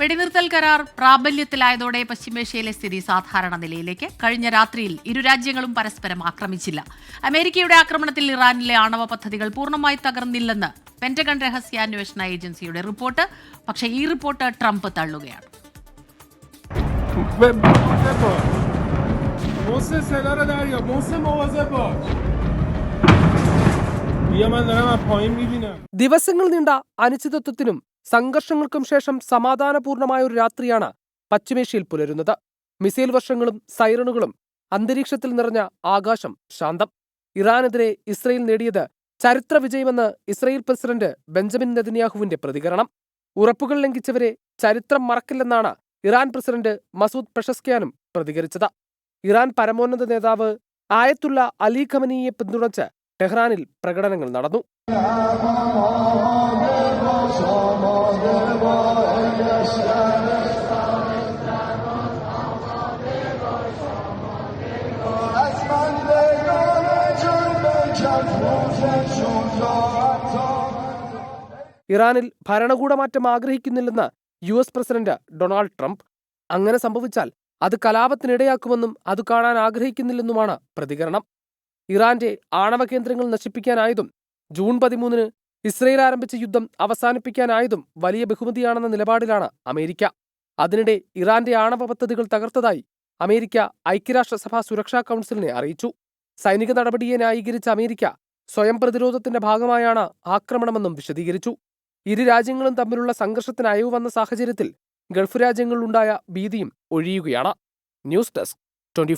വെടിനിർത്തൽ കരാർ പ്രാബല്യത്തിലായതോടെ പശ്ചിമേഷ്യയിലെ സ്ഥിതി സാധാരണ നിലയിലേക്ക്. കഴിഞ്ഞ രാത്രിയിൽ ഇരു രാജ്യങ്ങളും പരസ്പരം ആക്രമിച്ചില്ല. അമേരിക്കയുടെ ആക്രമണത്തിൽ ഇറാനിലെ ആണവ പദ്ധതികൾ പൂർണമായി തകർന്നില്ലെന്ന് പെന്റഗൺ രഹസ്യാന്വേഷണ ഏജൻസിയുടെ റിപ്പോർട്ട്. പക്ഷേ ഈ റിപ്പോർട്ട് ട്രംപ് തള്ളുകയാണ്. ദിവസങ്ങൾ നീണ്ട അനിശ്ചിതത്വത്തിനും സംഘർഷങ്ങൾക്കും ശേഷം സമാധാനപൂർണമായ ഒരു രാത്രിയാണ് പശ്ചിമേഷ്യയിൽ പുലരുന്നത്. മിസൈൽ വർഷങ്ങളും സൈറണുകളും അന്തരീക്ഷത്തിൽ നിറഞ്ഞ ആകാശം ശാന്തം. ഇറാനെതിരെ ഇസ്രയേൽ നേടിയത് ചരിത്ര വിജയമെന്ന് ഇസ്രയേൽ പ്രസിഡന്റ് ബെഞ്ചമിൻ നെതന്യാഹുവിന്റെ പ്രതികരണം. ഉറപ്പുകൾ ലംഘിച്ചവരെ ചരിത്രം മറക്കില്ലെന്നാണ് ഇറാൻ പ്രസിഡന്റ് മസൂദ് പെഷസ്ക്യാനും പ്രതികരിച്ചത്. ഇറാൻ പരമോന്നത നേതാവ് ആയത്തുള്ള അലി ഖമനിയെ പിന്തുണച്ച് ടെഹ്റാനിൽ പ്രകടനങ്ങൾ നടന്നു. ഇറാനിൽ ഭരണകൂടമാറ്റം ആഗ്രഹിക്കുന്നില്ലെന്ന് U S president Donald Trump അങ്ങനെ സംഭവിച്ചാൽ അത് കലാപത്തിനിടയാക്കുമെന്നും അത് കാണാൻ ആഗ്രഹിക്കുന്നില്ലെന്നുമാണ് പ്രതികരണം. ഇറാന്റെ ആണവ കേന്ദ്രങ്ങൾ നശിപ്പിക്കാനായതും ജൂൺ പതിമൂന്നിന് ഇസ്രയേൽ ആരംഭിച്ച യുദ്ധം അവസാനിപ്പിക്കാനായതും വലിയ ബഹുമതിയാണെന്ന നിലപാടിലാണ് അമേരിക്ക. അതിനിടെ ഇറാന്റെ ആണവ പദ്ധതികൾ തകർത്തതായി അമേരിക്ക ഐക്യരാഷ്ട്രസഭാ സുരക്ഷാ കൗൺസിലിനെ അറിയിച്ചു. സൈനിക നടപടിയെ ന്യായീകരിച്ച അമേരിക്ക സ്വയം പ്രതിരോധത്തിന്റെ ഭാഗമായാണ് ആക്രമണമെന്നും വിശദീകരിച്ചു. ഇരു രാജ്യങ്ങളും തമ്മിലുള്ള സംഘർഷത്തിന് അയവ് വന്ന സാഹചര്യത്തിൽ ഗൾഫ് രാജ്യങ്ങളിലുണ്ടായ ഭീതിയും ഒഴിയുകയാണ്. News desk twenty